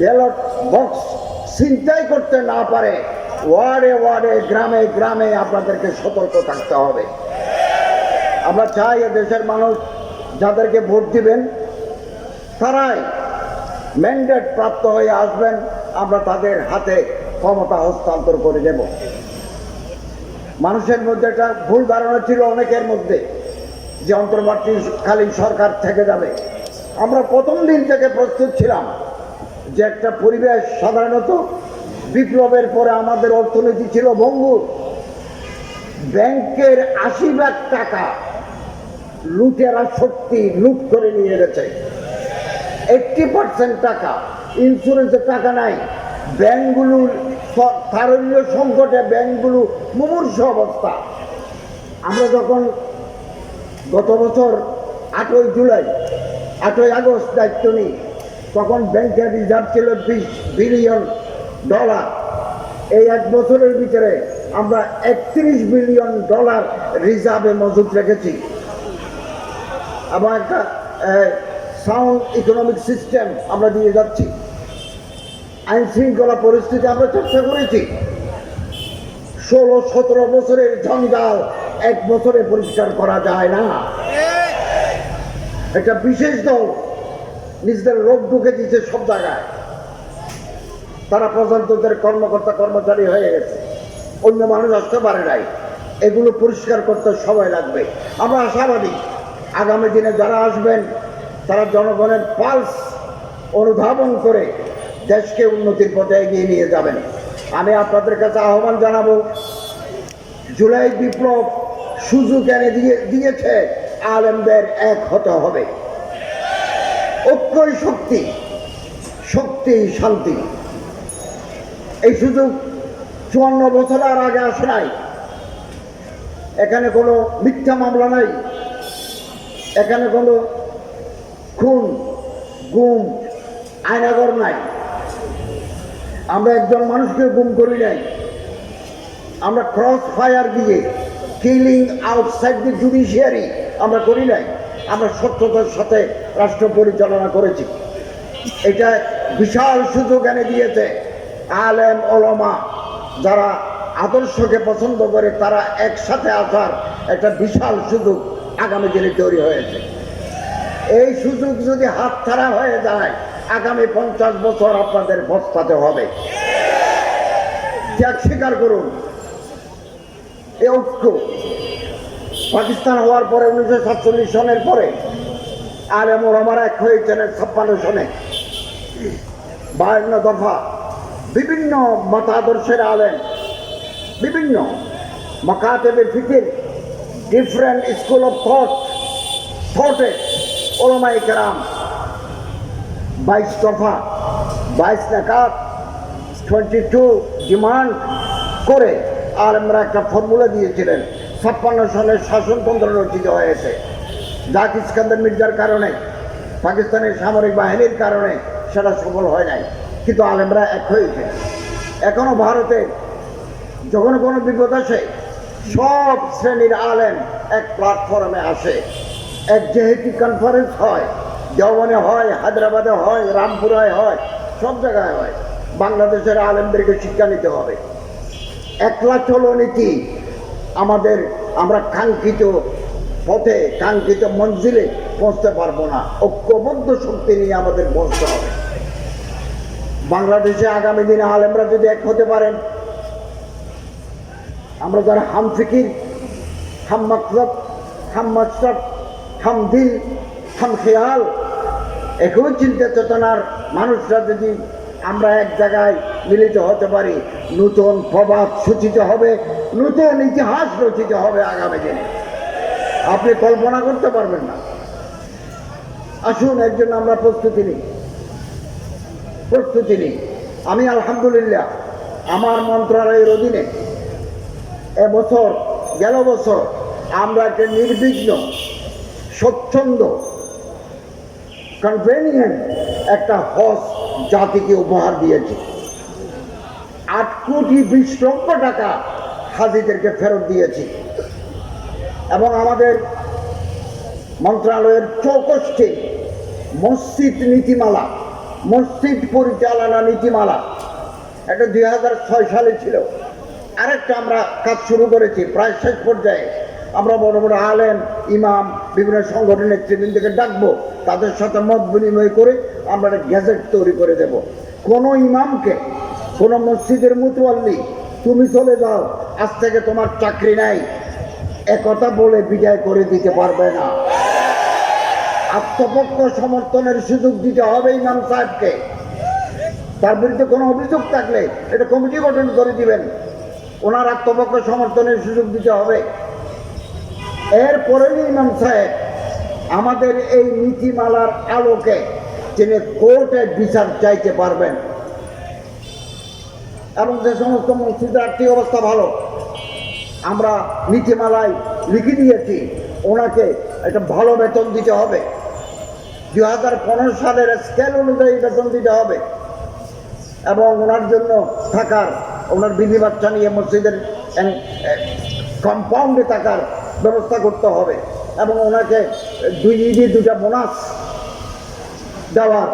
Ballot box ছিনতাই করতে না পারে, ওয়ার্ডে ওয়ার্ডে, গ্রামে গ্রামে আপনাদেরকে সতর্ক থাকতে হবে। আমরা চাই দেশের মানুষ যাদেরকে ভোট দিবেন, তারাই ম্যান্ডেট প্রাপ্ত হয়ে আসবেন, আমরা তাদের হাতে ক্ষমতা হস্তান্তর করে দেব। মানুষের মধ্যে একটা ভুল ধারণা ছিল অনেকের মধ্যে, যে অন্তর্বর্তীকালীন সরকার থেকে যাবে। আমরা প্রথম দিন থেকে প্রস্তুত ছিলাম। যে একটা পরিবেশ সাধারণত বিপ্লবের পরে আমাদের অর্থনীতি ছিল ভঙ্গুর। ব্যাংকের আশি লাখ টাকা লুটেরা সত্যি লুট করে নিয়ে গেছে। এইটটি পার্সেন্ট টাকা ইন্স্যুরেন্সের টাকা নাই। ব্যাংকগুলো স- তারল্য সংকটে ব্যাংকগুলো মুমূর্ষ অবস্থা। আমরা যখন গত বছর আটই জুলাই, আটই আগস্ট দায়িত্ব নিই তখন ব্যাংকের রিজার্ভ ছিল বিশ বিলিয়ন ডলার। এই এক বছরের ভিতরে আমরা একত্রিশ বিলিয়ন ডলার রিজার্ভে মজুদ রেখেছি। এবং একটা সাউন্ড ইকোনমিক সিস্টেম আমরা দিয়ে যাচ্ছি। আইন শৃঙ্খলা পরিস্থিতি আমরা চর্চা করেছি। ষোলো সতেরো বছরের জঞ্জাল এক বছরে পরিষ্কার করা যায় না। একটা বিশেষ দল নিজেদের লোক ঢুকে দিচ্ছে সব জায়গায়। তারা প্রজাতন্ত্রের কর্মকর্তা, কর্মচারী হয়ে গেছে। অন্য মানুষ আসতে পারে নাই। এগুলো পরিষ্কার করতে সময় লাগবে। আমরা আশাবাদী, আগামী দিনে যারা আসবেন, তারা জনগণের পালস অনুধাবন করে দেশকে উন্নতির পথে এগিয়ে নিয়ে যাবেন। আমি আপনাদের কাছে আহ্বান জানাব, জুলাই বিপ্লব সুযোগ এনে দিয়ে দিয়েছে আলেমদের এক হতে হবে। ঐক্যই শক্তি শক্তি, শান্তি। এই সুযোগ চুয়ান্ন বছর আর আগে আসে নাই। এখানে কোনো মিথ্যা মামলা নাই। এখানে কোনো খুন, গুম আয়নাগর নাই। আমরা একজন মানুষকে গুম করি নাই। আমরা ক্রস ফায়ার দিয়ে কিলিং আউটসাইড দি জুডিশিয়ারি আমরা করি নাই। আমরা সত্যতার সাথে রাষ্ট্র পরিচালনা করেছি। এটা বিশাল সুযোগ এনে দিয়েছে আলেম ওলমা যারা আদর্শকে পছন্দ করে, তারা একসাথে আসার একটা বিশাল সুযোগ আগামী দিনে তৈরি হয়েছে। এই সুযোগ যদি হাতছাড়া হয়ে যায়, আগামী পঞ্চাশ বছর আপনাদের পস্তাতে হবে। ত্যাগ স্বীকার করুন। এ ঐক্য পাকিস্তান হওয়ার পরে উনিশশো সাতচল্লিশ সনের পরে আর এমন আমার এক হয়েছেন ছাপ্পান্ন সনে। বায়ান্ন দফা বিভিন্ন মতাদর্শের আলেন বিভিন্ন মকাতেবে ফিকির ডিফারেন্ট স্কুল অফ থট থটে ওলমাই কেরাম, বাইশ দফা, বাইশ নাকাত টোয়েন্টি টু ডিমান্ড করে আর আমরা একটা ফর্মুলা দিয়েছিলেন। ছাপ্পান্ন সালের শাসনতন্ত্র রচিত হয়েছে। জাক ইস্কান্দার মির্জার কারণে পাকিস্তানের সামরিক বাহিনীর কারণে সেটা সফল হয় নাই। কিন্তু আলেমরা এক হয়েছে। এখনও ভারতে যখন কোনো বিপদ আসে, সব শ্রেণির আলেম এক প্ল্যাটফর্মে আসে। এক যেহেতু কনফারেন্স হয় দেওয়ানে হয়, হায়দ্রাবাদে হয়, রামপুরায় হয়, সব জায়গায় হয়। বাংলাদেশের আলেমদেরকে শিক্ষা নিতে হবে। একলা চলো নীতি আমাদের আমরা কাঙ্ক্ষিত পথে, কাঙ্ক্ষিত মঞ্জিলে পৌঁছতে পারব না। ঐক্যবদ্ধ শক্তি নিয়ে আমাদের পৌঁছতে হবে। বাংলাদেশে আগামী দিনে আলেমরা যদি এক হতে পারেন, আমরা যারা হাম ফিকির, হাম মকসদ হাম মকসদ, হাম দিল, হাম খেয়াল, একই চিন্তা চেতনার মানুষরা যদি আমরা এক জায়গায় মিলিত হতে পারি। নতুন প্রভাব সূচিত হবে, নতুন ইতিহাস রচিত হবে আগামী দিনে। আপনি কল্পনা করতে পারবেন না। আসুন এর জন্য আমরা প্রস্তুতি নিই। প্রস্তুতি নিই। আমি আলহামদুলিল্লাহ, আমার মন্ত্রণালয়ের অধীনে এবছর গেল বছর আমরা একটা নির্বিঘ্ন, স্বচ্ছন্দ কনভেনিয়েন্ট একটা হজ জাতিকে উপহার দিয়েছি। আট কোটি বিশ লক্ষ টাকা হাজিদেরকে ফেরত দিয়েছি। এবং আমাদের মন্ত্রণালয়ের চৌকষ্টি মসজিদ নীতিমালা, মসজিদ পরিচালনা নীতিমালা, এটা দুই হাজার ছয় সালে ছিল। আরেকটা আমরা কাজ শুরু করেছি, প্রায় শেষ পর্যায়ে। আমরা বড় বড় আলেম, ইমাম, বিভিন্ন সংগঠনের নেতৃবৃন্দকে ডাকবো, তাদের সাথে মত বিনিময় করে আমরা একটা গ্যাজেট তৈরি করে দেব। কোনো ইমামকে কোনো মসজিদের মুতোয়াল্লি তুমি চলে যাও, আজ থেকে তোমার চাকরি নাই। একথা বলে বিদায় করে দিতে পারবে না। আত্মপক্ষ সমর্থনের সুযোগ দিতে হবে ইমাম সাহেবকে। তার বিরুদ্ধে কোনো অভিযোগ থাকলে এটা কমিটি গঠন করে দিবেন। ওনার আত্মপক্ষ সমর্থনের সুযোগ দিতে হবে। এরপরেই ইমাম সাহেব আমাদের এই নীতিমালার আলোকে তিনি কোর্টে বিচার চাইতে পারবেন। এবং যে সমস্ত মসজিদের আর্থিক অবস্থা ভালো, আমরা নীতিমালায় লিখে দিয়েছি, ওনাকে একটা ভালো বেতন দিতে হবে। দু হাজার পনেরো সালের স্কেল অনুযায়ী বেতন দিতে হবে এবং ওনার জন্য থাকার, ওনার বিধি বাচ্চা নিয়ে মসজিদের কম্পাউন্ডে থাকার ব্যবস্থা করতে হবে এবং ওনাকে দুই ঈদে দুটা বোনাস দেওয়ার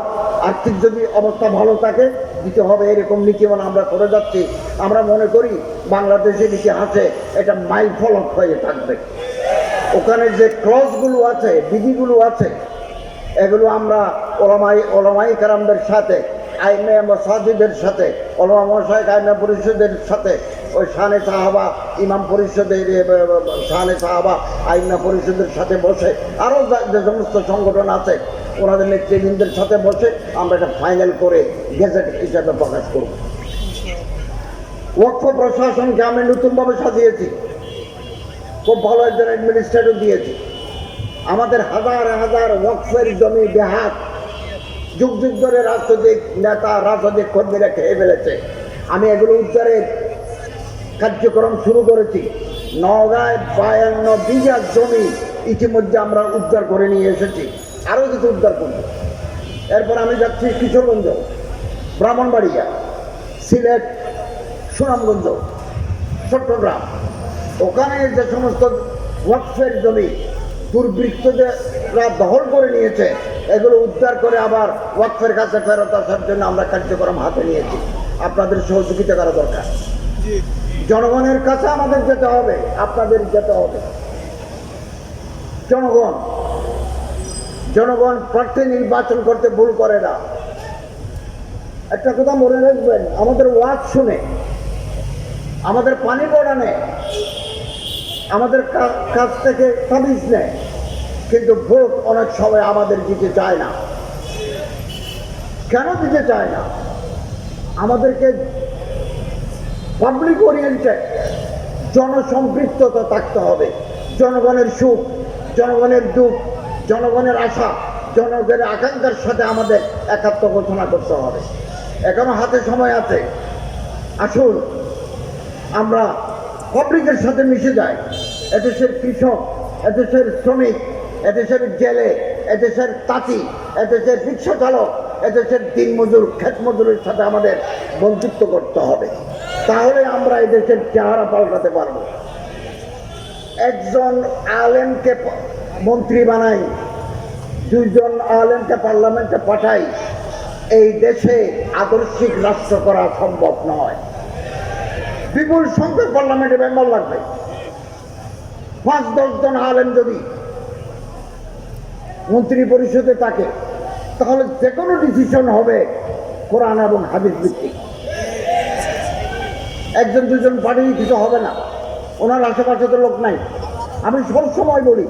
আর্থিক যদি অবস্থা ভালো থাকে দিতে হবে, এরকম নীতিমালা আমরা করে যাচ্ছি। আমরা মনে করি বাংলাদেশের ইতিহাসে এটা মাইল ফলক হয়ে থাকবে। ওখানে যে ক্লসগুলো আছে, বিধিগুলো আছে, এগুলো আমরা ওলামাই ওলামাই কারামদের সাথে আইনে মসাজিদের সাথে, ওলামা মশাই আইনে পরিষদের সাথে, ওই শানে সাহাবা, ইমাম পরিষদের শানে সাহাবা আইনা পরিষদের সাথে বসে আরও যে সমস্ত সংগঠন আছে ওনাদের নেতৃবৃন্দের সাথে বসে আমরা এটা ফাইনাল করে গেজেট হিসাবে প্রকাশ করব। ওয়াকফ প্রশাসনকে আমি নতুনভাবে সাজিয়েছি। খুব ভালো একজন অ্যাডমিনিস্ট্রেটর দিয়েছি। আমাদের হাজার হাজার ওয়াকফের জমি বেহাত। যুগ যুগ ধরে রাজনৈতিক নেতা, রাজনৈতিক কর্মীরা খেয়ে ফেলেছে। আমি এগুলো উদ্ধারের কার্যক্রম শুরু করেছি। নগাঁয় বায়ান্ন বিঘা জমি ইতিমধ্যে আমরা উদ্ধার করে নিয়ে এসেছি। আরও কিছু উদ্ধার করব। এরপর আমি যাচ্ছি কিশোরগঞ্জ ব্রাহ্মণবাড়িয়া সিলেট সুনামগঞ্জ চট্টগ্রাম। ওখানে যে সমস্ত ওয়াকফের জমি দুর্বৃত্তরা দখল করে নিয়েছে এগুলো উদ্ধার করে আবার ওয়াকফের কাছে ফেরত আসার জন্য আমরা কার্যক্রম হাতে নিয়েছি। আপনাদের সহযোগিতা করা দরকার। জনগণের কাছে আমাদের যেতে হবে আপনাদের যেতে হবে। জনগণ জনগণ প্রার্থী নির্বাচন করতে ভুল করে না। একটা কথা মনে রাখবেন, আমাদের ওয়াজ শুনে, আমাদের পানি পড়া নেয় আমাদের কাছ থেকে তাবিজ নেয়, কিন্তু ভোট অনেক সময় আমাদের দিতে চায় না। কেন দিতে চায় না? আমাদেরকে পাবলিক ওরিয়েন্টেড জনসম্পৃক্ততা থাকতে হবে। জনগণের সুখ, জনগণের দুঃখ জনগণের আশা, জনগণের আকাঙ্ক্ষার সাথে আমাদের একাত্ম ঘোষণা করতে হবে। এখনও হাতে সময় আছে। আসুন, আমরা পাবলিকের সাথে মিশে যাই। এদেশের কৃষক, এদেশের শ্রমিক, এদেশের জেলে, এদেশের তাঁতি, এদেশের রিক্সা চালক, এদেশের দিন মজুর খেত মজুরের সাথে আমাদের বন্ধুত্ব করতে হবে। তাহলে আমরা এদেশের চেহারা পাল্টাতে পারব। একজন আলেমকে মন্ত্রী বানাই, দুইজন আলেমকে পার্লামেন্টে পাঠাই, এই দেশে আদর্শিক রাষ্ট্র করা সম্ভব নয়। বিপুল সংখ্যক পার্লামেন্টে মেম্বার লাগবে। পাঁচ, দশ জন আলেম যদি মন্ত্রী পরিষদে থাকে, তাহলে যে কোনো ডিসিশন হবে কোরআন এবং হাদিস ভিত্তিক। একজন, দুজন পাঠিয়ে কিছু হবে না। ওনার আশেপাশে তো লোক নাই। আমি সব সময় বলি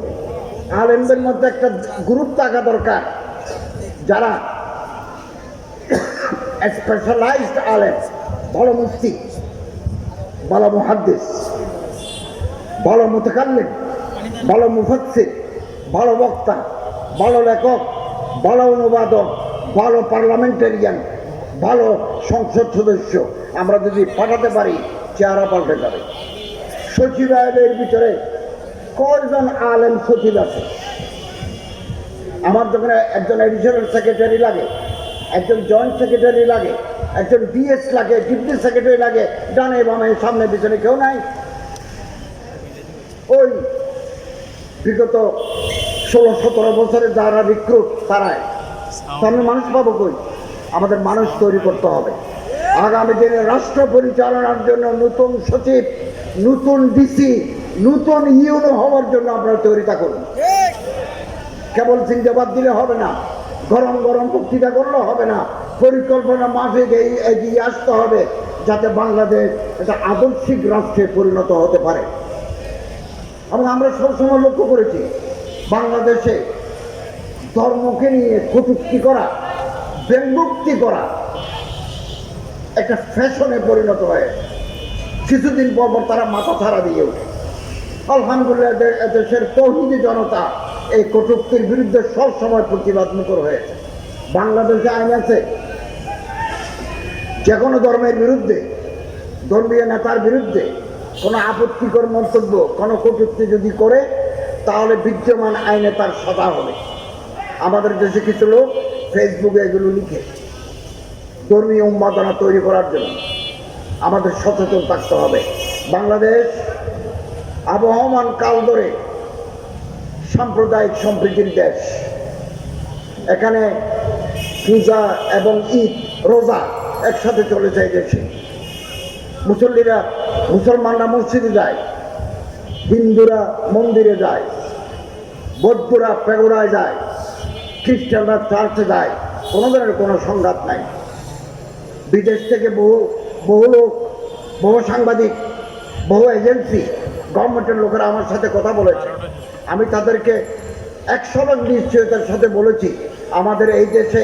আলেমদের মধ্যে একটা গুরুত্ব থাকা দরকার। যারা স্পেশালাইজড আলেম, ভালো মুফতি, ভালো মুহাদ্দিস, ভালো মুতকাল্লিম, ভালো মুফাসসির, ভালো বক্তা, ভালো লেখক, ভালো অনুবাদক, ভালো পার্লামেন্টারিয়ান, ভালো সংসদ সদস্য, আমরা যদি পাঠাতে পারি, চেহারা পাল্টে যাবে। সচিবালয়ের ভিতরে কয়জন আলেম সচিব আছে? আমার যখন একজন এডিশনাল সেক্রেটারি লাগে, একজন জয়েন্ট সেক্রেটারি লাগে, একজন ডিএস লাগে ডিপটি সেক্রেটারি লাগে, ডানে বামে, সামনে পিছনে কেউ নাই। ওই বিগত ষোলো, সতেরো বছরে যারা রিক্রুট তারাই। সামনে মানুষ পাবো কই? আমাদের মানুষ তৈরি করতে হবে। আগামী দিনে রাষ্ট্র পরিচালনার জন্য নতুন সচিব, নতুন ডিসি নতুন ইউনো হওয়ার জন্য আপনারা তৈরি করুন। কেবল জিন্দাবাদ দিলে হবে না, গরম গরম বক্তৃতা করলে হবে না, পরিকল্পনা মাফিক এগিয়ে আসতে হবে যাতে বাংলাদেশ একটা আদর্শিক রাষ্ট্রে পরিণত হতে পারে। এবং আমরা সবসময় লক্ষ্য করেছি, বাংলাদেশে ধর্মকে নিয়ে কটূক্তি করা, ব্যঙ্গোক্তি করা একটা ফ্যাশনে পরিণত হয়ে, কিছুদিন পর পর তারা মাথা ছাড়া দিয়ে ওঠে। আলহামদুলিল্লাহ দেশের তৌহিদি জনতা এই কটূক্তির বিরুদ্ধে সব সময় প্রতিবাদ মুখর হয়েছে। বাংলাদেশে আইন আছে। যে কোনো ধর্মের বিরুদ্ধে, ধর্মীয় নেতার বিরুদ্ধে কোনো আপত্তিকর মন্তব্য, কোনো কটূক্তি যদি করে, তাহলে বিদ্যমান আইনে তার সাজা হবে। আমাদের দেশে কিছু লোক ফেসবুকে এগুলো লিখে ধর্মীয় উন্মাদনা তৈরি করার জন্য আমাদের সচেতন থাকতে হবে। বাংলাদেশ আবহমান কাল ধরে সাম্প্রদায়িক সম্প্রীতির দেশ। এখানে পূজা এবং ঈদ, রোজা একসাথে চলে যায় দেশে। মুসল্লিরা মুসলমানরা মসজিদে যায়, হিন্দুরা মন্দিরে যায়, বৌদ্ধরা পেগোড়ায় যায়, খ্রিস্টানরা চার্চে যায়, কোনো ধরনের কোনো সংঘাত নাই। বিদেশ থেকে বহু বহু লোক, বহু সাংবাদিক, বহু এজেন্সি গভর্নমেন্টের লোকেরা আমার সাথে কথা বলেছে। আমি তাদেরকে একশো নিশ্চয়তার সাথে বলেছি, আমাদের এই দেশে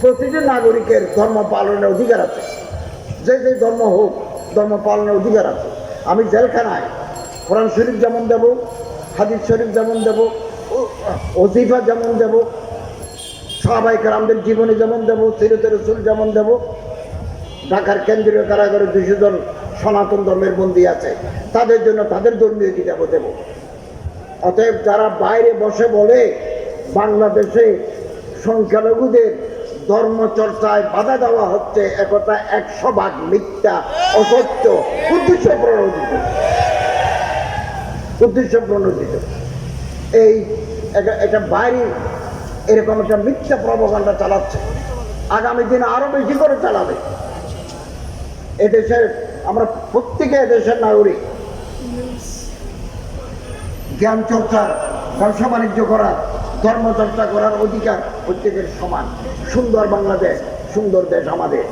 প্রতিটি নাগরিকের ধর্ম পালনের অধিকার আছে। যে যে ধর্ম হোক, ধর্ম পালনের অধিকার আছে। আমি জেলখানায় কোরআন শরীফ যেমন দেব, হাদিস শরীফ যেমন দেব অজিফা যেমন দেব সাহাবাই কারামদের জীবনী যেমন দেব, সিরতের রসুল যেমন দেব, ঢাকার কেন্দ্রীয় কারাগারে দুশো জন সনাতন ধর্মের বন্দী আছে, তাদের জন্য তাদের ধর্মীয় কিতাব দেব? অতএব যারা বাইরে বসে বলে, বাংলাদেশে সংখ্যালঘুদের ধর্ম চর্চায় বাধা দেওয়া হচ্ছে একথা একশো ভাগ মিথ্যা, অসত্য, উদ্দেশ্য প্রণোদিত। উদ্দেশ্য প্রণোদিত। এই এটা বাইরে এরকম একটা মিথ্যা প্রবকাণ্ডা চালাচ্ছে। আগামী দিনে আরও বেশি করে চালাবে। এদেশের আমরা প্রত্যেকে দেশের নাগরিক। জ্ঞান চর্চার ব্যবসা বাণিজ্য করার ধর্ম চর্চা করার অধিকার প্রত্যেকের সমান। সুন্দর বাংলাদেশ, সুন্দর দেশ আমাদের।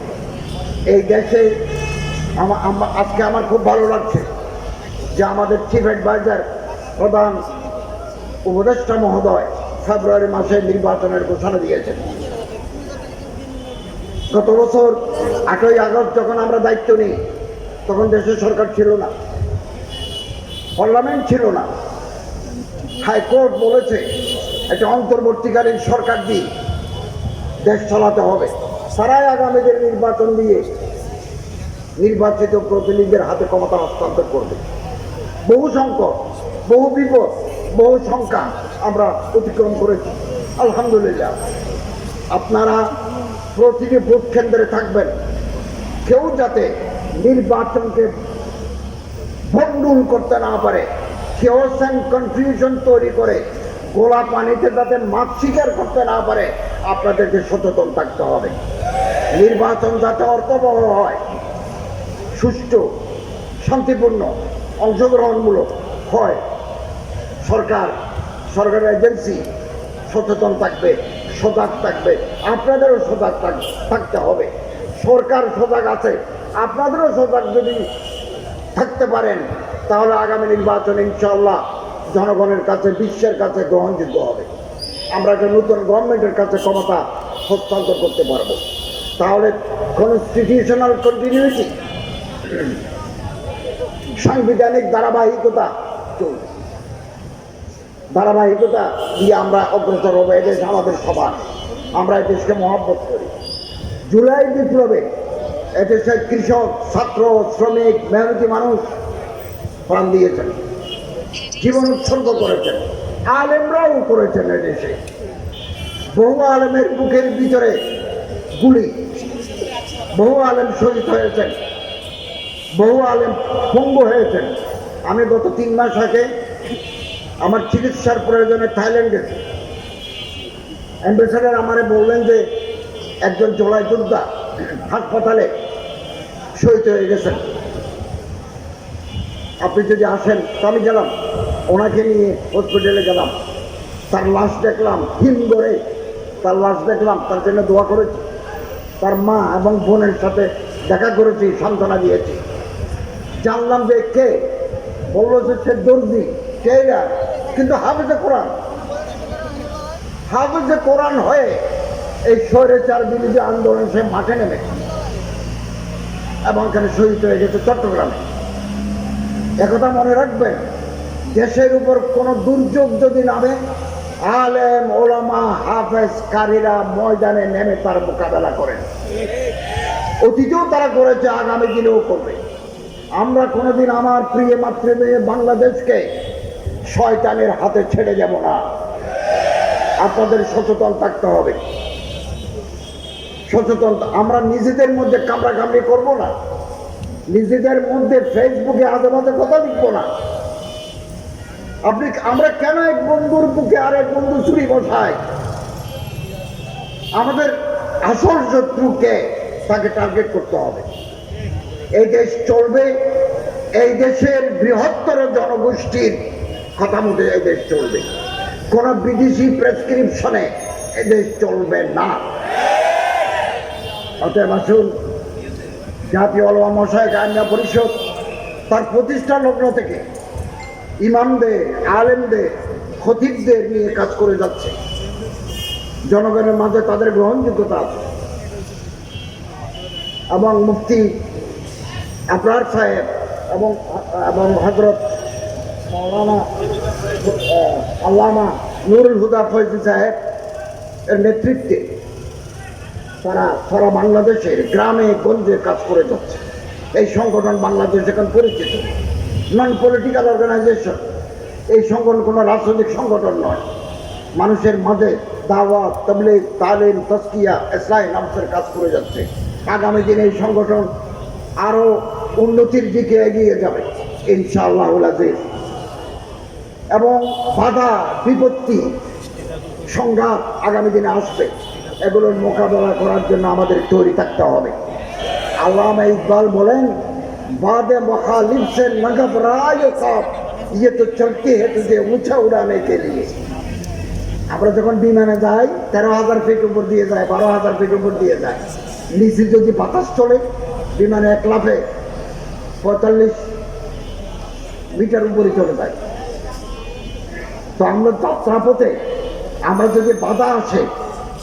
এই দেশে আজকে আমার খুব ভালো লাগছে যে আমাদের চিফ অ্যাডভাইজার প্রধান উপদেষ্টা মহোদয় ফেব্রুয়ারি মাসে নির্বাচনের ঘোষণা দিয়েছেন। গত বছর আটই আগস্ট যখন আমরা দায়িত্ব নিই তখন দেশের সরকার ছিল না। পার্লামেন্ট ছিল না। হাইকোর্ট বলেছে, একটা অন্তর্বর্তীকালীন সরকার দিয়ে দেশ চালাতে হবে। তারাই আগামীদের নির্বাচন দিয়ে নির্বাচিত প্রতিনিধিদের হাতে ক্ষমতা হস্তান্তর করবে। বহু সংকট, বহু বিপদ, বহু সংখ্যা আমরা অতিক্রম করেছি। আলহামদুলিল্লাহ। আপনারা প্রতিটি ভোট কেন্দ্রে থাকবেন। কেউ যাতে নির্বাচনকে ভণ্ডুল করতে না পারে। কেওস অ্যান্ড কনফিউশন তৈরি করে। গোলা পানিতে যাতে মাছ শিকার করতে না পারে, আপনাদেরকে সচেতন থাকতে হবে। নির্বাচন যাতে অর্থবহ হয়, সুষ্ঠু, শান্তিপূর্ণ, অংশগ্রহণমূলক হয়। সরকার, সরকারের এজেন্সি সচেতন থাকবে, সজাগ থাকবে। আপনাদেরও সজাগ থাক- থাকতে হবে। সরকার সজাগ আছে। আপনাদেরও সজাগ যদি থাকতে পারেন, তাহলে আগামী নির্বাচন ইনশাল্লাহ জনগণের কাছে, বিশ্বের কাছে গ্রহণযোগ্য হবে। আমরা একটা নতুন গভর্নমেন্টের কাছে ক্ষমতা হস্তান্তর করতে পারব। তাহলে কনস্টিটিউশনাল কন্টিনিউটি সাংবিধানিক ধারাবাহিকতা চলবে। ধারাবাহিকতা দিয়ে আমরা অগ্রসর হব এদেশ, আমাদের সবার। আমরা এই দেশকে মহব্বত করি। জুলাই বিপ্লবে এদেশের কৃষক, ছাত্র, শ্রমিক, মেহনতি মানুষ প্রাণ দিয়েছেন। জীবন উৎসর্গ করেছেন। আলেমরাও করেছেন এদেশে। বহু আলেমের বুকের ভিতরে গুলি। বহু আলেম শহীদ হয়েছেন। বহু আলেম পঙ্গু হয়েছেন। আমি গত তিন মাস আগে আমার চিকিৎসার প্রয়োজনে থাইল্যান্ড গেছি। অ্যাম্বাসেডার আমারে বললেন যে, একজন জোলাই যোদ্ধা হাসপাতালে শহীদ হয়ে গেছেন আপনি যদি আসেন, তো আমি গেলাম। ওনাকে নিয়ে হসপিটালে গেলাম। তার লাশ দেখলাম, হিম করে। তার লাশ দেখলাম, তার জন্য দোয়া করেছি। তার মা এবং বোনের সাথে দেখা করেছি, সান্ত্বনা দিয়েছি। জানলাম যে কে? বলল যে সে দর্জি। কে? কিন্তু হাফেজে কোরআন। হাফেজে কোরআন হয়ে এই শহরে চার বিরোধী আন্দোলন সে মাঠে নেমে এবং এখানে শহীদ হয়ে গেছে চট্টগ্রামে। একথা মনে রাখবেন, দেশের উপর কোনো দুর্যোগ যদি নামে, আলেম, ওলামা, হাফেজ, কারীরা ময়দানে নেমে তার মোকাবেলা করেন। অতীতেও তারা করেছে, আগামী দিনেও করবে। আমরা কোনোদিন আমার প্রিয় মাতৃভূমি বাংলাদেশকে শয়তানের হাতে ছেড়ে যাব না। আপনাদের সচেতন থাকতে হবে। সচেতন। আমরা নিজেদের মধ্যে কামড়াকামড়ি করব না। নিজেদের মধ্যে ফেসবুকে আজে বাজে কথা লিখব না। আপনি আমরা কেন এক বন্ধুর বুকে আর এক বন্ধু চুরি বসাই? আমাদের আসল শত্রুকে তাকে টার্গেট করতে হবে। এই দেশ চলবে, এই দেশের বৃহত্তর জনগোষ্ঠীর কথা মতো এই দেশ চলবে। কোন বিদেশি প্রেসক্রিপশনে এই দেশ চলবে না। অতএব আসুন, জাতীয় অলমা মশাই কায়না পরিষদ, তার প্রতিষ্ঠা লগ্ন থেকে ইমামদের, আলেমদের, খতিবদের নিয়ে কাজ করে যাচ্ছে। জনগণের মাঝে তাদের গ্রহণযোগ্যতা আছে। এবং মুফতি আবরার সাহেব এবং এবং হজরত মৌলানা আল্লামা নুরুল হুদা ফৈজি সাহেব এর নেতৃত্বে তারা সারা বাংলাদেশের গ্রামে, গঞ্জে কাজ করে যাচ্ছে। এই সংগঠন বাংলাদেশ এখন পরিচিত। নন পলিটিক্যাল অর্গানাইজেশন এই সংগঠন কোনো রাজনৈতিক সংগঠন নয়। মানুষের মাঝে দাওয়াত, তবলিগ, তালিম তস্কিয়া ইসলাই নামসের কাজ করে যাচ্ছে। আগামী দিনে এই সংগঠন আরও উন্নতির দিকে এগিয়ে যাবে, ইনশাআল্লাহ এবং বাধা, বিপত্তি, সংঘাত আগামী দিনে আসবে। এগুলোর মোকাবেলা করার জন্য আমাদের তৈরি থাকতে হবে। আল্লামা ইকবাল বলেন, বাদে মখালিফ সে নগব রাজ ইয়ে তো চলতি হেঁটে তুঝে উঁচা উড়ানে কে নিয়ে আমরা যখন বিমানে যাই, তেরো হাজার ফিট উপর দিয়ে যায়, বারো হাজার ফিট উপর দিয়ে যায়। নিচে যদি বাতাস চলে, বিমানে এক লাফে পঁয়তাল্লিশ মিটার উপরে চলে যায়। তো আমরা যাত্রাপথে, আমরা যদি বাধা আসে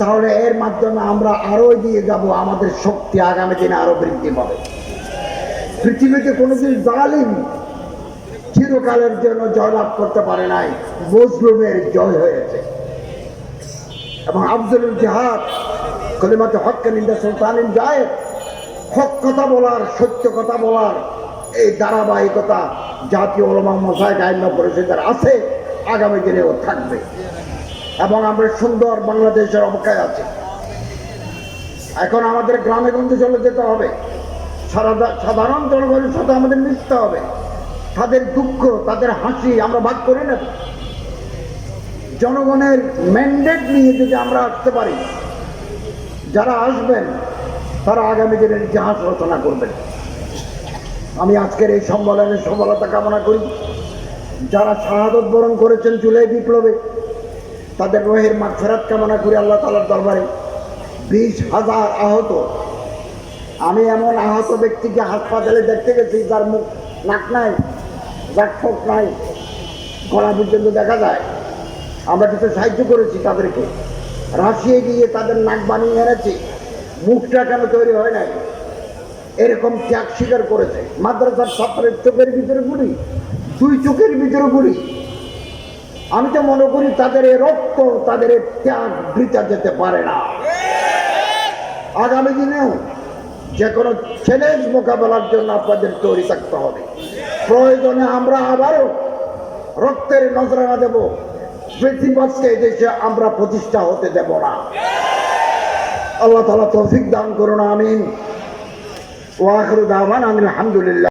তাহলে এর মাধ্যমে আমরা আরও এগিয়ে যাব, আমাদের শক্তি আগামী দিনে আরও বৃদ্ধি পাবে। পৃথিবীতে কোনোদিন জালিম চিরকালের জন্য জয়লাভ করতে পারে নাই, মজলুমের জয় হয়েছে। এবং আফজল জাহাদ, কলিমাতে হককে নিন্দা সুলতানিন যায় হক কথা বলার, সত্য কথা বলার এই ধারাবাহিকতা জাতীয় ওলমা মশাই গাইন্য পরিষদের আছে, আগামী দিনেও থাকবে। এবং আমরা সুন্দর বাংলাদেশের অপেক্ষায় আছি। এখন আমাদের গ্রামে গঞ্জে চলে যেতে হবে। সাধারণ জনগণের সাথে আমাদের মিশতে হবে। তাদের দুঃখ, তাদের হাসি আমরা ভাগ করে নেব। জনগণের ম্যান্ডেট নিয়ে যদি আমরা আসতে পারি, যারা আসবেন, তারা আগামী দিনের ইতিহাস রচনা করবেন। আমি আজকের এই সম্মেলনের সফলতা কামনা করি। যারা শাহাদত বরণ করেছেন জুলাই বিপ্লবে তাদের রোহের মাঠ ফেরাত কামনা করি আল্লাহ তালার দরবারে। বিশ হাজার আহত। আমি এমন আহত ব্যক্তিকে হাসপাতালে দেখতে গেছি যার মুখ নাক নাই, যার ঠোক নাই, গলা পর্যন্ত দেখা যায়। আমরা কিছু সাহায্য করেছি তাদেরকে। রাশিয়ে গিয়ে তাদের নাক বানিয়ে এনেছি। মুখটা কেন তৈরি হয় নাই? এরকম ত্যাগ স্বীকার করেছে। মাদ্রাসার ছাত্রের চোখের ভিতরে গুলি, দুই চোখের ভিতরে গুলি। আমি তো মনে করি তাদের রক্ত, তাদের ত্যাগ বৃথা যেতে পারে না। আগামী দিনেও যে কোনো চ্যালেঞ্জ মোকাবেলার জন্য আপনাদের তৈরি থাকতে হবে। প্রয়োজনে আমরা আবারও রক্তের নজরানা দেব। পৃথিবীকে দেশে আমরা প্রতিষ্ঠা হতে দেব না। আল্লাহ তালা তৌফিক দান করুন, আমিন। ওয়াখরু দাওয়ান আমিন আলহামদুলিল্লাহ